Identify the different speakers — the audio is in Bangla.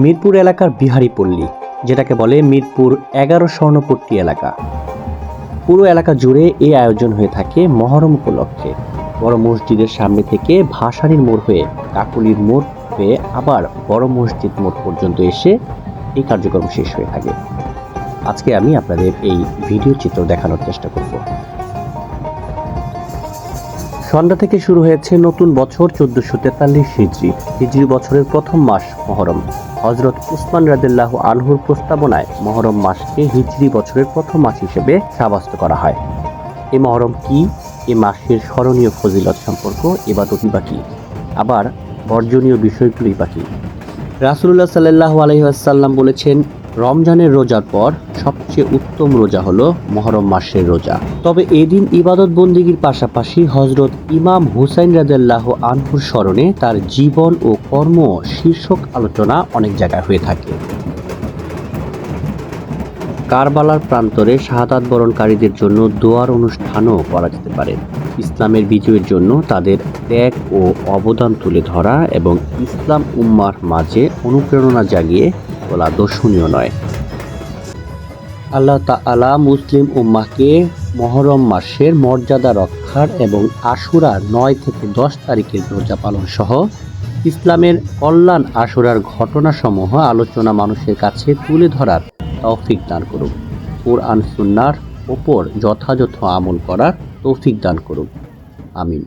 Speaker 1: মিরপুর এলাকার বিহারীপল্লী যেটাকে বলে মিরপুর এগারো স্বর্ণপট্টি এলাকা। পুরো এলাকা জুড়ে এই আয়োজন হয়ে থাকে মহরম উপলক্ষে। বড় মসজিদের সামনে থেকে ভাসানির মোড় হয়ে কাকুলির মোড় হয়ে আবার বড় মসজিদ মোড় পর্যন্ত এসে এই কার্যক্রম শেষ হয়ে থাকে। আজকে আমি আপনাদের এই ভিডিও চিত্র দেখানোর চেষ্টা করব। সন্ধ্যা থেকে শুরু হয়েছে নতুন বছর চোদ্দশো তেতাল্লিশ হিজড়ি হিজড়ি বছরের প্রথম মাস মহরম। হজরত উসমান রাদিল্লাহ আনহুর প্রস্তাবনায় মহরম মাসকে হিজড়ি বছরের প্রথম মাস হিসেবে সাব্যস্ত করা হয়। এ মহরম কি? এ মাসের স্মরণীয় ফজিলত সম্পর্ক এবাদতি বা কি? আবার বর্জনীয় বিষয়গুলি বা কি? রাসুল্লাহ সাল্লাহ আলহিহাসাল্লাম বলেছেন রমজানের রোজার পর সবচেয়ে উত্তম রোজা হলো মহরম মাসের রোজা। তবে এদিন ইবাদত বন্দিগির পাশাপাশি হজরত ইমাম হুসাইন রাজাল্লাহ আনহুর স্মরণে তার জীবন ও কর্ম শীর্ষক আলোচনা অনেক জায়গায় হয়ে থাকে। কারবালার প্রান্তরে শাহাদাত বরণকারীদের জন্য দোয়ার অনুষ্ঠানও করা যেতে পারে। ইসলামের বিজয়ের জন্য তাদের ত্যাগ ও অবদান তুলে ধরা এবং ইসলাম উম্মার মাঝে অনুপ্রেরণা জাগিয়ে তোলা দর্শনীয় নয়। আল্লাহ তাআলা মুসলিম উম্মাহকে মহরম মাসের মর্যাদা রক্ষার এবং আশুরা নয় থেকে দশ তারিখের রোজা পালন সহ ইসলামের কল্যাণ আশুরার ঘটনাসমূহ আলোচনা মানুষের কাছে তুলে ধরার তৌফিক দান করুক। কোরআন, সুন্নার ওপর যথাযথ আমল করার তৌফিক দান করুক। আমিন।